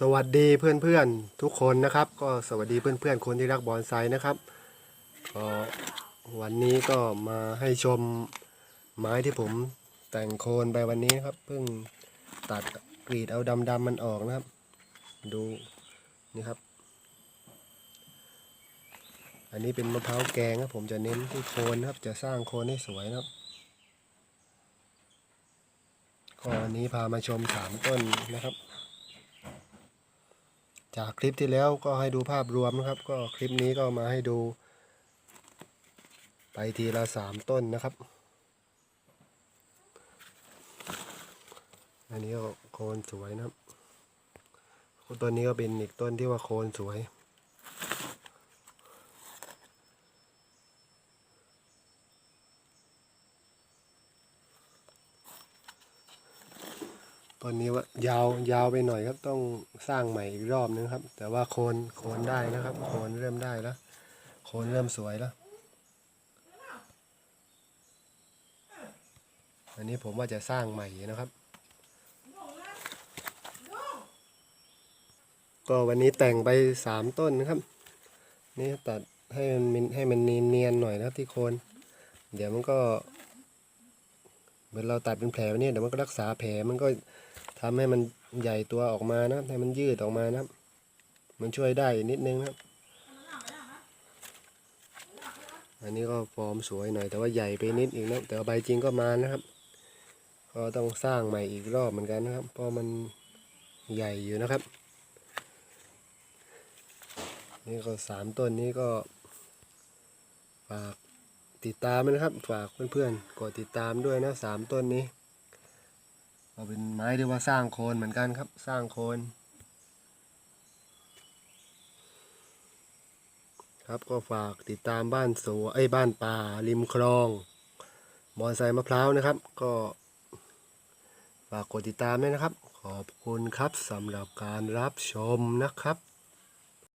สวัสดีเพื่อนๆทุกคนนะครับ ก็สวัสดีเพื่อนๆคนที่รักบอนไซนะครับก็วันนี้ก็มาให้ชมไม้ที่ผมแต่งโคนไปวันนี้นครับเพิ่งตัดกรีดเอาดำๆมันออกนะครับ ดูนี่ครับ อันนี้เป็นมะพร้าวแกงครับ ผมจะเน้นที่โคนครับ จะสร้างโคนให้สวยนะครับก็วันนี้พามาชมสามต้นนะครับ จากคลิปที่แล้วก็ให้ดูภาพรวมนะครับ ก็คลิปนี้ก็มาให้ดู ไปทีละสามต้นนะครับ อันนี้ก็โคนสวยนะครับต้นนี้ก็เป็นอีกต้นที่ว่าโคนสวย ต้นนี้ว่ายาวยาวไปหน่อยครับ ต้องสร้างใหม่อีกรอบนึงครับ แต่ว่าโคนโคนได้นะครับ โคนเริ่มได้แล้วโคนเริ่มสวยแล้วอันนี้ผมว่าจะสร้างใหม่นะครับ ก็วันนี้แต่งไปสามต้นนะครับ นี่ตัดให้มันให้มันเนียนๆหน่อยนะที่โคน เดี๋ยวมันก็ เหมือนเราตัดเป็นแผลไว้เนี่ยเดี๋ยวมันก็รักษาแผลมันก็ ทำให้มันใหญ่ตัวออกมานะให้มันยืดออกมานะมันช่วยได้นิดนึงนะอันนี้ก็ฟอร์มสวยหน่อย แต่ว่าใหญ่ไปนิดอีกนะแต่ใบจริงก็มานะครับก็ต้องสร้างใหม่อีกรอบเหมือนกันนะครับ เพราะมันใหญ่อยู่นะครับ นี่ก็สามต้นนี้ก็ฝากติดตามนะครับ ฝากเพื่อนๆกดติดตามด้วยนะสามต้นนี้ เป็นไม้ที่ว่าสร้างโคนเหมือนกันครับ สร้างโคนครับก็ฝากติดตามบ้านสวนไอ้บ้านป่าริมคลองบอนไซมะพร้าวนะครับ ก็ฝากกดติดตามด้วยนะครับ ขอบคุณครับสำหรับการรับชมนะครับ